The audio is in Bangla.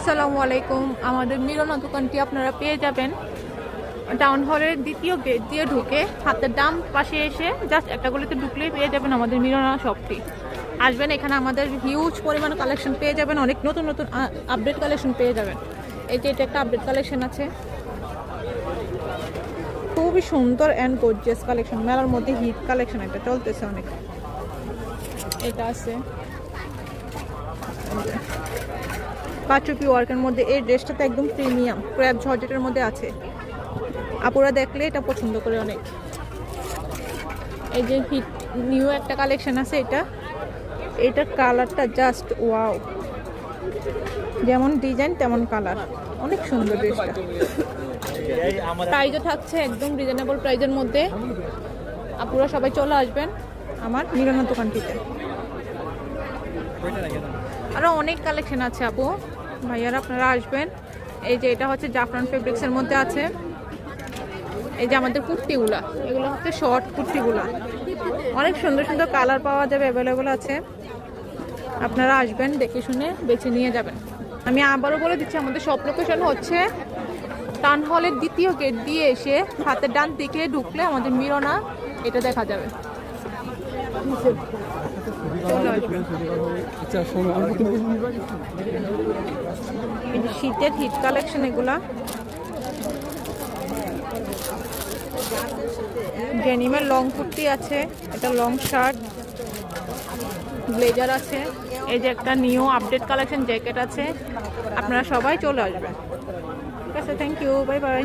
আসসালামু আলাইকুম। আমাদের মিলনা দোকানটি আপনারা পেয়ে যাবেন। টাউন হলের দ্বিতীয় গেট দিয়ে ঢুকে হাতের ডাম পাশে এসে জাস্ট একটা গলিতে ঢুকলেই পেয়ে যাবেন আমাদের মিলনা শপটি। আসবেন, এখানে আমাদের হিউজ পরিমাণ কালেকশন পেয়ে যাবেন, অনেক নতুন নতুন আপডেট কালেকশন পেয়ে যাবেন। এই যে এটা একটা আপডেট কালেকশন আছে। খুবই সুন্দর অ্যান্ড গোর্জিয়াস কালেকশন মেলার মধ্যে হিট কালেকশন এটা চলতেছে অনেক। এটা আছে। পাঁচুপি ওয়ার্কের মধ্যে এই ড্রেসটা তো একদম প্রিমিয়াম ক্র্যাব ঝর্জেটের মধ্যে আছে। আপুরা দেখলে এটা পছন্দ করে অনেক। এই যে হিট নিউ একটা কালেকশন আছে এটা। এটার কালারটা জাস্ট ওয়াও। যেমন ডিজাইন, তেমন কালার। অনেক সুন্দর ড্রেসটা। প্রাইজও থাকছে একদম রিজনেবল প্রাইজের মধ্যে। আপুরা সবাই চলে আসবেন আমার মিলনের দোকানটিতে। আরও অনেক কালেকশন আছে আপু। ভাইয়ারা, আপনারা আসবেন। এই যে এটা হচ্ছে জাফরান ফেব্রিক্সের মধ্যে আছে। এই যে আমাদের কুর্তিগুলা, এগুলো হচ্ছে শর্ট কুর্তিগুলা। অনেক সুন্দর সুন্দর কালার পাওয়া যাবে অ্যাভেলেবল আছে। আপনারা আসবেন, দেখে শুনে বেছে নিয়ে যাবেন। আমি আবারও বলে দিচ্ছি, আমাদের সব লোকেশন হচ্ছে টাউন হলের দ্বিতীয় গেট দিয়ে এসে হাতের ডান দিকে ঢুকলে আমাদের মিরনা, এটা দেখা যাবে চলে আসবেন এই যে শীতের হিট কালেকশন এগুলা। ডেনিমের লং কুর্তি আছে, এটা লং শার্ট ব্লেজার আছে। এই যে একটা নিউ আপডেট কালেকশন জ্যাকেট আছে, আপনারা সবাই চলে আসবেন। ঠিক আছে থ্যাংক ইউ বাই বাই